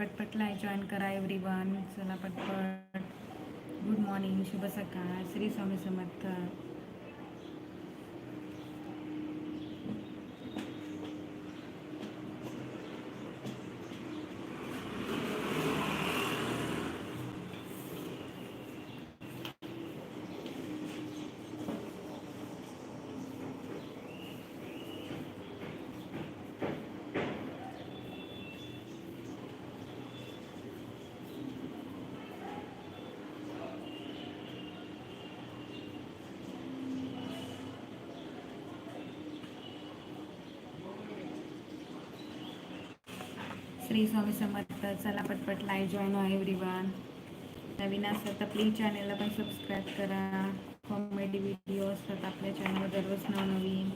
पटपट live join करा every one चला पटपट. गुड मॉर्निंग शुभ सकाळ. श्री स्वामी समर्थ. श्री स्वामी समर्थ. चला पटपट लाईव्ह जॉईन व्हा एव्हरी वन नवीन असतात तर प्लीज चॅनलला पण सबस्क्राईब करा. कॉमेडी व्हिडिओ असतात आपल्या चॅनलवर दररोज नवनवीन.